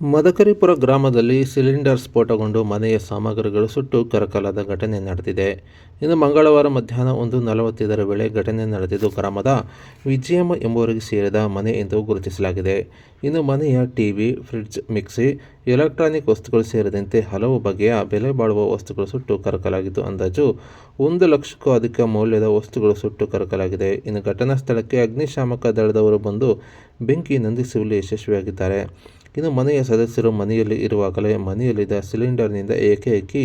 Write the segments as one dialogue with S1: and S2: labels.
S1: ಮದಕರಿಪುರ ಗ್ರಾಮದಲ್ಲಿ ಸಿಲಿಂಡರ್ ಸ್ಫೋಟಗೊಂಡು ಮನೆಯ ಸಾಮಗ್ರಿಗಳು ಸುಟ್ಟು ಕರಕಲಾದ ಘಟನೆ ನಡೆದಿದೆ. ಇನ್ನು ಮಂಗಳವಾರ ಮಧ್ಯಾಹ್ನ ಒಂದು ನಲವತ್ತೈದರ ವೇಳೆ ಘಟನೆ ನಡೆದಿದ್ದು, ಗ್ರಾಮದ ವಿಜಯಮ್ಮ ಎಂಬುವರಿಗೆ ಸೇರಿದ ಮನೆ ಎಂದು ಗುರುತಿಸಲಾಗಿದೆ. ಇನ್ನು ಮನೆಯ ಟಿವಿ, ಫ್ರಿಡ್ಜ್, ಮಿಕ್ಸಿ, ಎಲೆಕ್ಟ್ರಾನಿಕ್ ವಸ್ತುಗಳು ಸೇರಿದಂತೆ ಹಲವು ಬಗೆಯ ಬೆಲೆ ಬಾಳುವ ವಸ್ತುಗಳು ಸುಟ್ಟು ಕರಕಲಾಗಿದ್ದು, ಅಂದಾಜು ಒಂದು ಲಕ್ಷಕ್ಕೂ ಅಧಿಕ ಮೌಲ್ಯದ ವಸ್ತುಗಳು ಸುಟ್ಟು ಕರಕಲಾಗಿದೆ. ಇನ್ನು ಘಟನಾ ಸ್ಥಳಕ್ಕೆ ಅಗ್ನಿಶಾಮಕ ದಳದವರು ಬಂದು ಬೆಂಕಿ ನಂದಿಸುವಲ್ಲಿ ಯಶಸ್ವಿಯಾಗಿದ್ದಾರೆ. ಇನ್ನು ಮನೆಯ ಸದಸ್ಯರು ಮನೆಯಲ್ಲಿ ಇರುವಾಗಲೇ ಮನೆಯಲ್ಲಿದ್ದ ಸಿಲಿಂಡರ್ನಿಂದ ಏಕಾಏಕಿ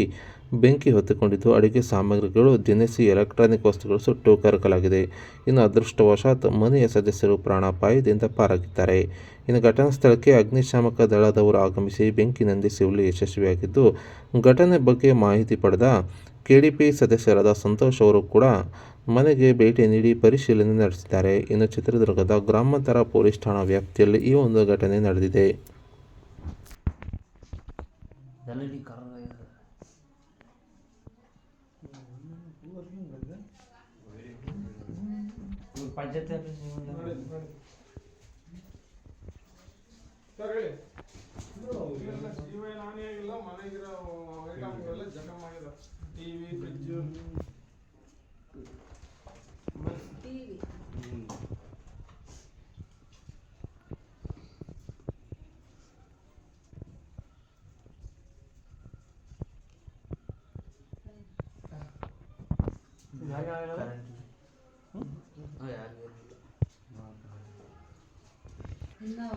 S1: ಬೆಂಕಿ ಹೊತ್ತುಕೊಂಡಿದ್ದು, ಅಡುಗೆ ಸಾಮಗ್ರಿಗಳು, ದಿನಸಿ ಎಲೆಕ್ಟ್ರಾನಿಕ್ ವಸ್ತುಗಳು ಸುಟ್ಟು ಕರಕಲಾಗಿದೆ. ಇನ್ನು ಅದೃಷ್ಟವಶಾತ್ ಮನೆಯ ಸದಸ್ಯರು ಪ್ರಾಣಾಪಾಯದಿಂದ ಪಾರಾಗಿದ್ದಾರೆ. ಇನ್ನು ಘಟನಾ ಸ್ಥಳಕ್ಕೆ ಅಗ್ನಿಶಾಮಕ ದಳದವರು ಆಗಮಿಸಿ ಬೆಂಕಿ ನಂದಿಸುವಲ್ಲಿ ಯಶಸ್ವಿಯಾಗಿದ್ದು, ಘಟನೆ ಬಗ್ಗೆ ಮಾಹಿತಿ ಪಡೆದ ಕೆಡಿಪಿ ಸದಸ್ಯರಾದ ಸಂತೋಷ್ ಅವರು ಕೂಡ ಮನೆಗೆ ಭೇಟಿ ನೀಡಿ ಪರಿಶೀಲನೆ ನಡೆಸಿದ್ದಾರೆ. ಇನ್ನು ಚಿತ್ರದುರ್ಗದ ಗ್ರಾಮಾಂತರ ಪೊಲೀಸ್ ಠಾಣಾ ವ್ಯಾಪ್ತಿಯಲ್ಲಿ ಈ ಒಂದು ಘಟನೆ ನಡೆದಿದೆ.
S2: ಎಲ್ ಕರ ಪಂಚಾಯತ್ ಆಫೀಸ್
S3: ನಾನೇ ಆಗಿಲ್ಲ ಮನೆಗಿರೋ ಐಟಮ್ಗಳೆಲ್ಲ ಜಖಮ್ ಟಿವಿ ಫ್ರಿಡ್ಜ್
S4: ಇನ್ನು